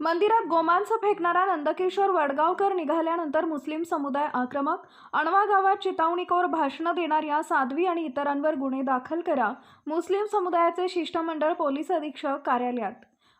मंदिरात गोमांस फेकणारा नंदकिशोर वडगावकर निघाल्यानंतर मुस्लिम समुदाय आक्रमक अणवा गावात चितावणीकोर भाषणं देणाऱ्या साध्वी आणि इतरांवर गुन्हे दाखल करा मुस्लिम समुदायाचे शिष्टमंडळ पोलीस अधीक्षक कार्यालयात.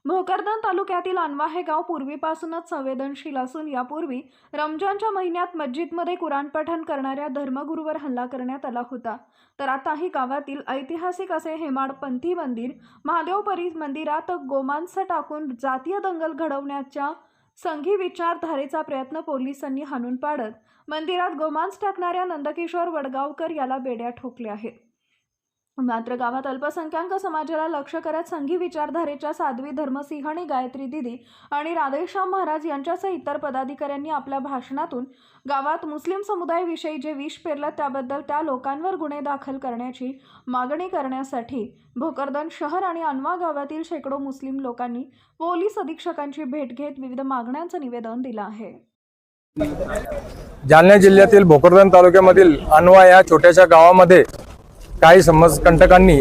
भोकरदन तालुक्यातील अनवा हे गाव पूर्वीपासूनच संवेदनशील असून यापूर्वी रमजानच्या महिन्यात मस्जिदमध्ये कुराण पठण करणाऱ्या धर्मगुरूवर हल्ला करण्यात आला होता. तर आताही गावातील ऐतिहासिक असे हेमाडपंथी मंदिर महादेवपरी मंदिरात गोमांस टाकून जातीय दंगल घडवण्याच्या संघी विचारधारेचा प्रयत्न पोलिसांनी हाणून पाडत मंदिरात गोमांस टाकणाऱ्या नंदकिशोर वडगावकर याला बेड्या ठोकल्या आहेत. मात्र गावात अल्पसंख्याक समाजाला लक्ष करत संघी विचारधारेच्या साध्वी धर्मसिंह आणि गायत्री दिदी आणि राधेश्याम महाराज यांच्यासह इतर पदाधिकाऱ्यांनी आपल्या भाषणातून गावात मुस्लिम समुदायाविषयी जे विष पेरलं त्याबद्दल त्या लोकांवर गुन्हे दाखल करण्याची मागणी करण्यासाठी भोकरदन शहर आणि अनवा गावातील शेकडो मुस्लिम लोकांनी पोलीस अधीक्षकांची भेट घेत विविध मागण्यांचं निवेदन दिलं आहे. जालना जिल्ह्यातील भोकरदन तालुक्यामधील अनवा या छोट्याशा गावामध्ये काही समाजकंटकांनी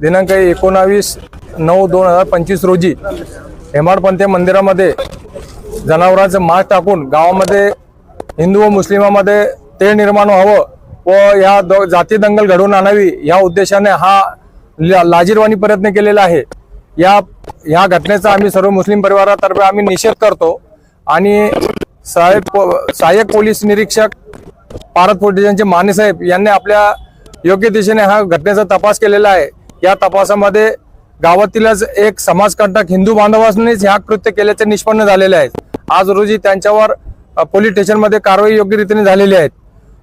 दिनांक एकोणावीस नऊ दोन हजार पंचवीस रोजी हेमाडपंथी मंदिरामध्ये जनावरांचं मांस टाकून गावामध्ये हिंदू व मुस्लिमामध्ये तेळ निर्माण व्हावं व या द जाती दंगल घडवून आणावी या उद्देशाने हा ला- लाजीरवाणी प्रयत्न केलेला आहे. या ह्या घटनेचा आम्ही सर्व मुस्लिम परिवारातर्फे आम्ही निषेध करतो आणि सहाय्यक सहाय्यक पोलीस निरीक्षक पारत पोलीस मानेसाहेब माने साहेब यांनी आपल्या योग्य दिशेने हा घटनेचा तपास केलेला आहे. या तपासामध्ये गावातीलच एक समाजकंटक हिंदू बांधवांनीच ह्या कृत्य केल्याचे निष्पन्न झालेले आहेत. आज रोजी त्यांच्यावर पोलीस स्टेशनमध्ये कारवाई योग्य रीतीने झालेली आहेत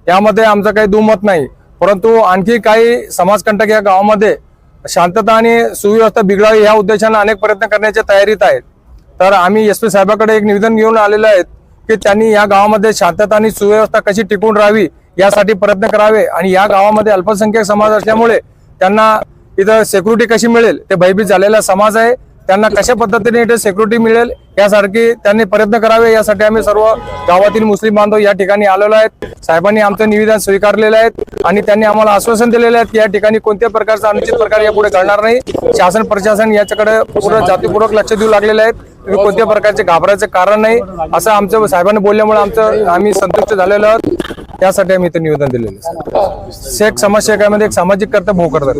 यामध्ये आमचं काही दुमत नाही. परंतु आणखी काही समाजकंटक या गावामध्ये शांतता आणि सुव्यवस्था बिघडावी या उद्देशाने अनेक प्रयत्न करण्याच्या तयारीत आहेत. तर आम्ही एस पी साहेबाकडे एक निवेदन घेऊन आलेलं आहेत की त्यांनी या गावामध्ये शांतता आणि सुव्यवस्था कशी टिकून राहावी यासाठी प्रयत्न करावे आणि या गावामध्ये अल्पसंख्याक समाज असल्यामुळे त्यांना इथं सेक्युरिटी कशी मिळेल ते भयभीत झालेला समाज आहे. त्यांना कशा पद्धतीने इथे सेक्युरिटी मिळेल यासारखी त्यांनी प्रयत्न करावे. यासाठी आम्ही सर्व गावातील मुस्लिम बांधव या ठिकाणी आलेलो आहेत. साहेबांनी आमचं निवेदन स्वीकारलेलं आहे आणि त्यांनी आम्हाला आश्वासन दिलेलं आहे की या ठिकाणी कोणत्या प्रकारचा अनुचित प्रकार यापुढे घडणार नाही. शासन प्रशासन याच्याकडे पूर्ण जातीपूर्वक लक्ष देऊ लागलेले आहेत तुम्ही कोणत्या प्रकारचे घाबरायचं कारण नाही. असं आमचं साहेबांनी बोलल्यामुळे आमचं आम्ही संतुष्ट झालेलो आहोत. त्यासाठी आम्ही इथं निवेदन दिलेलं आहे. शेख समाजसेवकामध्ये एक सामाजिक कर्तव्य भोकरदर